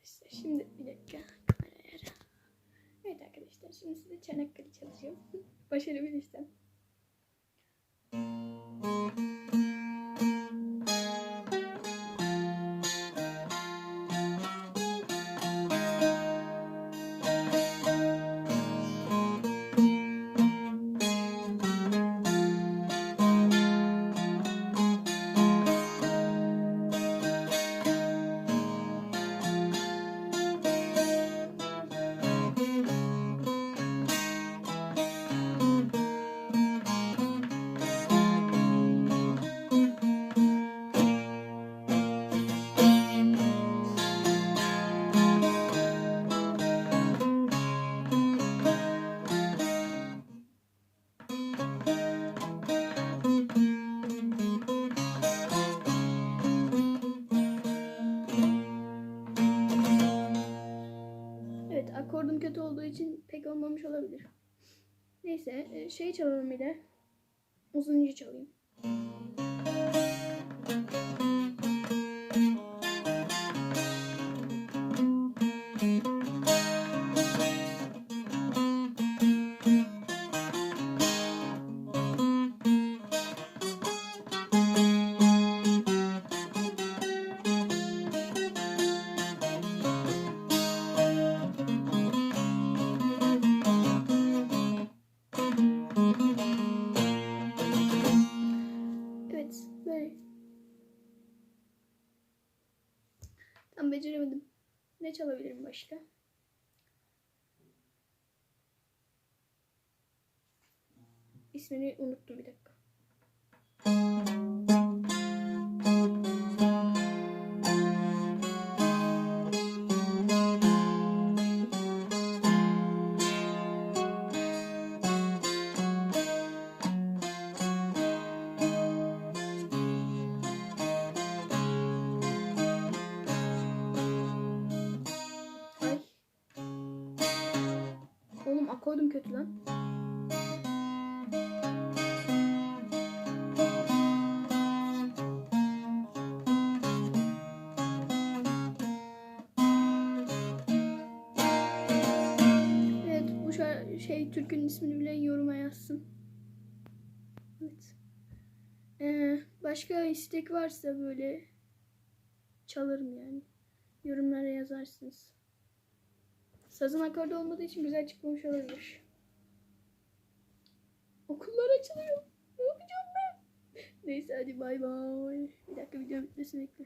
arkadaşlar. Şimdi bir dakika. Kamera ayarı. Evet arkadaşlar şimdi size Çanakkale çalacağım. Başarabilirsem. Akordum kötü olduğu için pek olmamış olabilir. Neyse şey çalalım bir de. Uzuncu çalayım. Böyle. Tam beceremedim. Ne çalabilirim başka? İsmini unuttum bir dakika. Akordum kötü lan. Evet bu şey türkünün ismini bile yoruma yazsın. Evet. Ee, başka istek varsa böyle çalarım yani. Yorumlara yazarsınız. Sazın akordu olmadığı için güzel çıkmamış olabilir. Okullar açılıyor. Ne yapacağım ben? Neyse hadi bay bay. Bir dakika video bitmesini bekle.